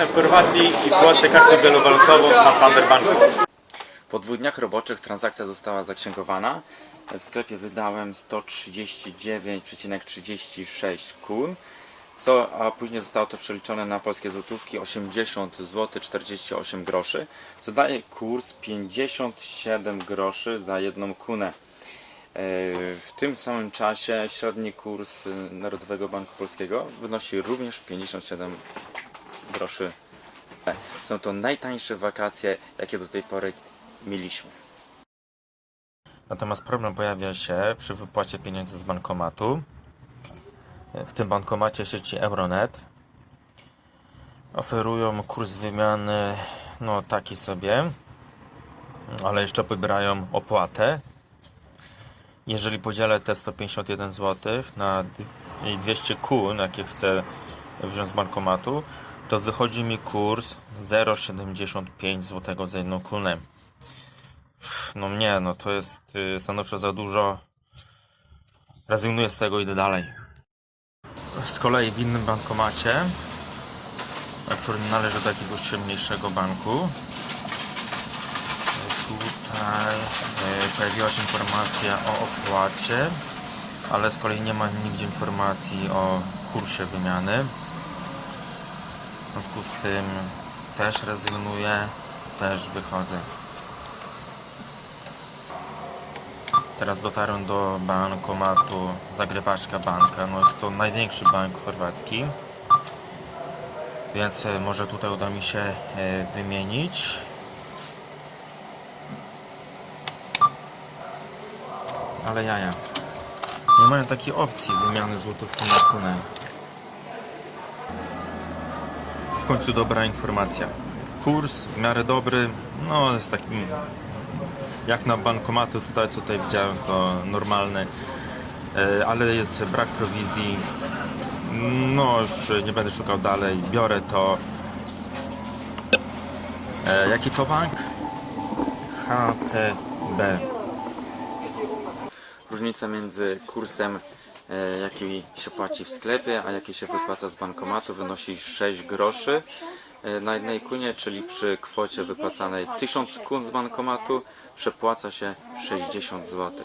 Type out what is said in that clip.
jestem w Chorwacji i płacę kartą wielowalutową w Santander Banku. Po dwóch dniach roboczych transakcja została zaksięgowana. W sklepie wydałem 139,36 kun, co, a później zostało to przeliczone na polskie złotówki 80 zł 48 groszy, co daje kurs 57 groszy za jedną kunę. E, W tym samym czasie średni kurs Narodowego Banku Polskiego wynosi również 57 groszy. Są to najtańsze wakacje, jakie do tej pory mieliśmy. Natomiast problem pojawia się przy wypłacie pieniędzy z bankomatu. W tym bankomacie sieci Euronet oferują kurs wymiany no taki sobie, ale jeszcze pobierają opłatę. Jeżeli podzielę te 151 zł na 200 kun, jakie chcę wziąć z bankomatu, to wychodzi mi kurs 0,75 zł za jedną kunę. No nie, no to jest y, stanowczo za dużo. Rezygnuję z tego, idę dalej. Z kolei w innym bankomacie, który należy do jakiegoś mniejszego banku, tutaj y, pojawiła się informacja o opłacie, ale z kolei nie ma nigdzie informacji o kursie wymiany. Związku z tym też rezygnuję, też wychodzę. Teraz dotarłem do bankomatu Zagrywaczka Banka. No jest to największy bank chorwacki. Więc e, może tutaj uda mi się e, wymienić. Ale jaja. Nie mają takiej opcji wymiany złotówki na kunę. W końcu dobra informacja. Kurs w miarę dobry. No jest takim jak na bankomaty tutaj, co tutaj widziałem, to normalne, E, ale jest brak prowizji. No, już nie będę szukał dalej, biorę to. E, Jaki to bank? HPB. Różnica między kursem, jaki się płaci w sklepie, a jaki się wypłaca z bankomatu wynosi 6 groszy e, na jednej kunie, czyli przy kwocie wypłacanej 1000 kun z bankomatu przepłaca się 60 zł.